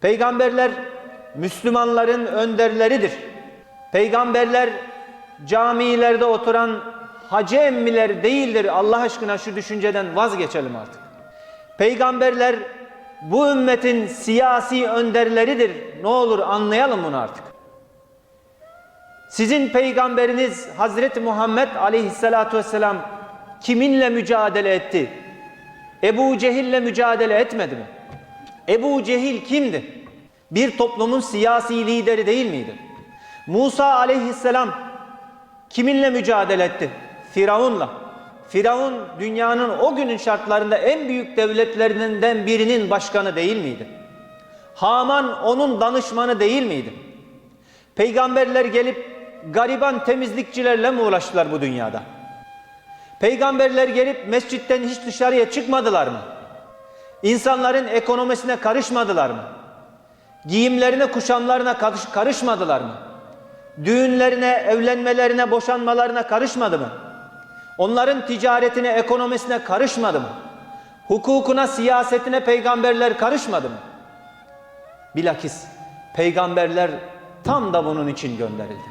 Peygamberler Müslümanların önderleridir. Peygamberler camilerde oturan hacı emmiler değildir. Allah aşkına şu düşünceden vazgeçelim artık. Peygamberler bu ümmetin siyasi önderleridir. Ne olur anlayalım bunu artık. Sizin peygamberiniz Hazreti Muhammed aleyhissalatu vesselam kiminle mücadele etti? Ebu Cehil'le mücadele etmedi mi? Ebu Cehil kimdi? Bir toplumun siyasi lideri değil miydi? Musa aleyhisselam kiminle mücadele etti? Firavun'la. Firavun dünyanın o günün şartlarında en büyük devletlerinden birinin başkanı değil miydi? Haman onun danışmanı değil miydi? Peygamberler gelip gariban temizlikçilerle mi uğraştılar bu dünyada? Peygamberler gelip mescitten hiç dışarıya çıkmadılar mı? İnsanların ekonomisine karışmadılar mı? Giyimlerine, kuşamlarına karış karışmadılar mı? Düğünlerine, evlenmelerine, boşanmalarına karışmadı mı? Onların ticaretine, ekonomisine karışmadı mı? Hukukuna, siyasetine peygamberler karışmadı mı? Bilakis peygamberler tam da bunun için gönderildi.